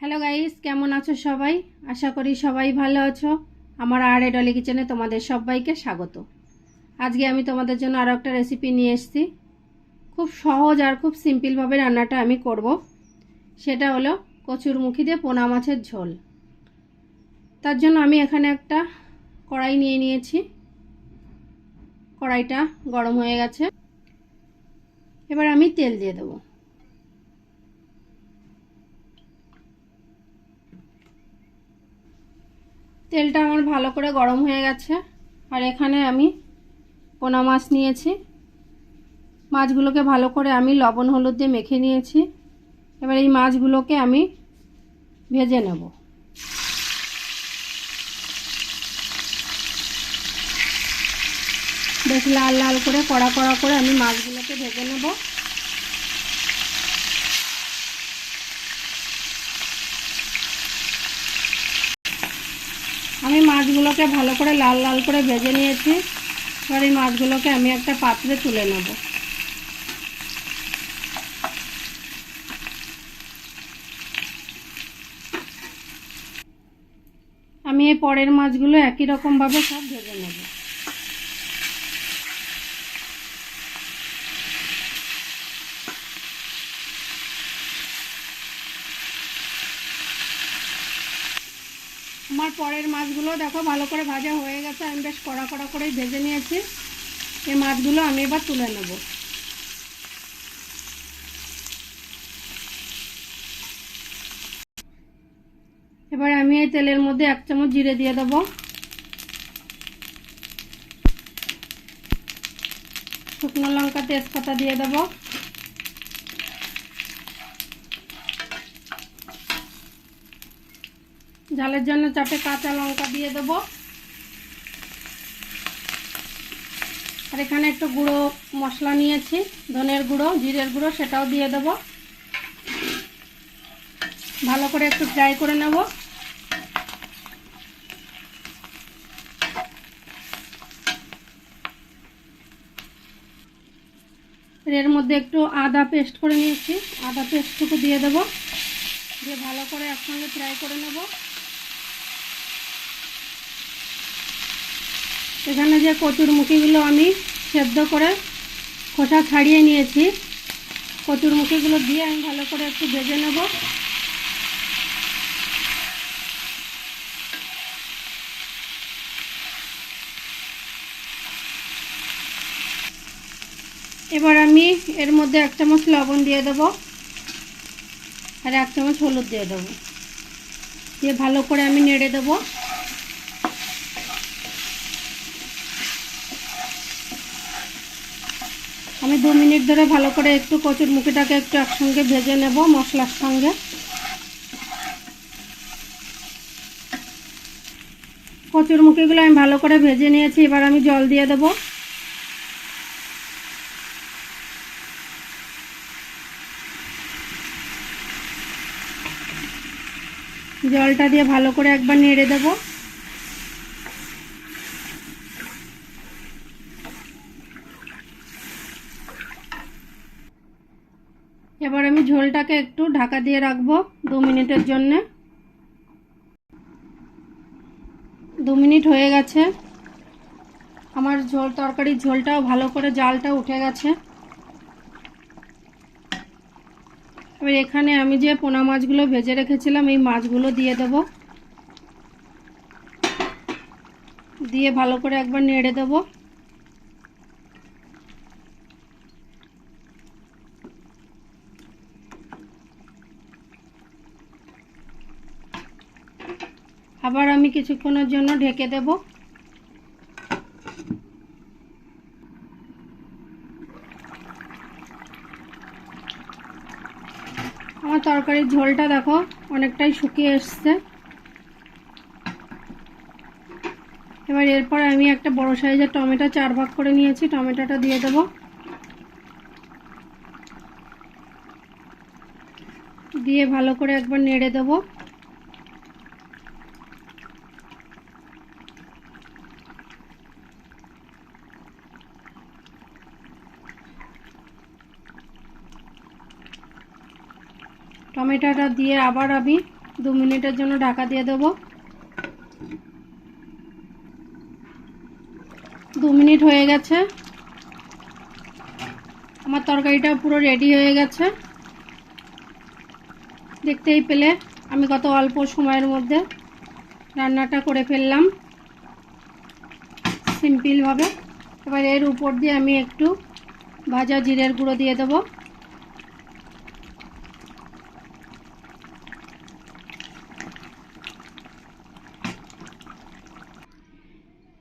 Hello guys কেমন আছো সবাই? আশা করি সবাই ভালো আছো। আমার আর এ ডলি কিচেনে তোমাদের সবাইকে স্বাগত। আজকে আমি তোমাদের জন্য আরও একটা রেসিপি নিয়ে এসেছি। খুব সহজ আর খুব সিম্পলভাবে রান্নাটা আমি করব। সেটা হলো কচুর মুখি দিয়ে পোনা মাছের ঝোল। তার জন্য আমি এখানে একটা কড়াই নিয়ে নিয়েছি। কড়াইটা গরম হয়ে গেছে। এবার আমি তেল দিয়ে দেবো। তেলটা আমার ভালো করে গরম হয়ে গেছে। আর এখানে আমি পোনা মাছ নিয়েছি। মাছগুলোকে ভালো করে আমি লবণ, হলুদ দিয়ে মেখে নিয়েছি। এবার এই মাছগুলোকে আমি ভেজে নেব। বেশ লাল লাল করে, কড়া কড়া করে আমি মাছগুলোকে ভেজে নেব আমি মাছগুলোকে ভালো করে লাল লাল করে ভেজে নিয়েছি। এবার এই মাছগুলোকে আমি একটা পাত্রে তুলে নেব। আমি এই পরের মাছগুলো একই রকমভাবে সব ভেজে নেব। আমার পরের মাছগুলো দেখো, ভালো করে ভাজা হয়ে গেছে, আমি বেশ কড়া কড়া করেই ভেজে নিয়েছি। এই মাছগুলো আমি এবার তুলে নেব। এবার আমি এই তেলের মধ্যে এক চামচ জিরে দিয়ে দেবো। শুকনো লঙ্কা তেজপাতা দিয়ে দেবো। ঝালের জন্য চারটে কাঁচা লঙ্কা দিয়ে দেবো। আর এখানে একটু গুঁড়ো মশলা নিয়েছি, ধনের গুঁড়ো, জিরের গুঁড়ো, সেটাও দিয়ে দেবো। ভালো করে একটু ফ্রাই করে নেব। এর মধ্যে একটু আদা পেস্ট করে নিয়েছি, আদা পেস্টটুকু দিয়ে দেবো। দিয়ে ভালো করে একসঙ্গে ফ্রাই করে নেব। এখানে যে কচুর মুখিগুলো আমি সেদ্ধ করে খোসা ছাড়িয়ে নিয়েছি। কচুর মুখিগুলো দিয়ে আমি ভালো করে একটু ভেজে নেব। এবার আমি এর মধ্যে এক চামচ লবণ দিয়ে দেবো আর এক চামচ হলুদ দিয়ে দেবো। দিয়ে ভালো করে আমি নেড়ে দেবো। আমি দু মিনিট ধরে ভালো করে একটু কচুর মুখিটাকে একটু একসঙ্গে ভেজে নেব মশলার সঙ্গে। কচুর মুখিগুলো আমি ভালো করে ভেজে নিয়েছি, এবার আমি জল দিয়ে দেবো। জলটা দিয়ে ভালো করে একবার নেড়ে দেবো। এবার আমি ঝোলটাকে একটু ঢাকা দিয়ে রাখব দু মিনিটের জন্য। দু মিনিট হয়ে গেছে। আমার ঝোল, তরকারির ঝোলটাও ভালো করে জালটা উঠে গেছে। এবার এখানে আমি যে পোনা মাছগুলো ভেজে রেখেছিলাম, এই মাছগুলো দিয়ে দেব। দিয়ে ভালো করে একবার নেড়ে দেব। আবার আমি কিছুক্ষণের জন্য ঢেকে দেব। আমার তরকারির ঝোলটা দেখো, অনেকটাই শুকিয়ে এসছে। এবার এরপর আমি একটা বড় সাইজের টমেটো চার ভাগ করে নিয়েছি, টমেটোটা দিয়ে দেবো। দিয়ে ভালো করে একবার নেড়ে দেবো। টমেটোটা দিয়ে আবার আমি দু মিনিটের জন্য ঢাকা দিয়ে দেবো। দু মিনিট হয়ে গেছে। আমার তরকারিটা পুরো রেডি হয়ে গেছে। দেখতেই পেলে আমি কত অল্প সময়ের মধ্যে রান্নাটা করে ফেললাম। সিম্পলভাবে। এবার এর উপর দিয়ে আমি একটু ভাজা জিরের গুঁড়ো দিয়ে দেবো।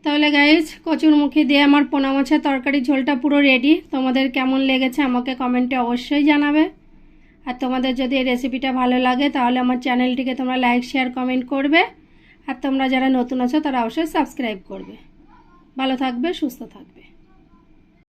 তাহলে গাইজ কচুরমুখী দিয়ে আমার পোনা মাছের তরকারি ঝোলটা পুরো রেডি তোমাদের কেমন লেগেছে আমাকে কমেন্টে অবশ্যই জানাবে। আর তোমাদের যদি এই রেসিপিটা ভালো লাগে, তাহলে আমার চ্যানেলটিকে তোমরা লাইক শেয়ার কমেন্ট করবে। আর তোমরা যারা নতুন আছো, তারা অবশ্যই সাবস্ক্রাইব করবে। ভালো থাকবে, সুস্থ থাকবে।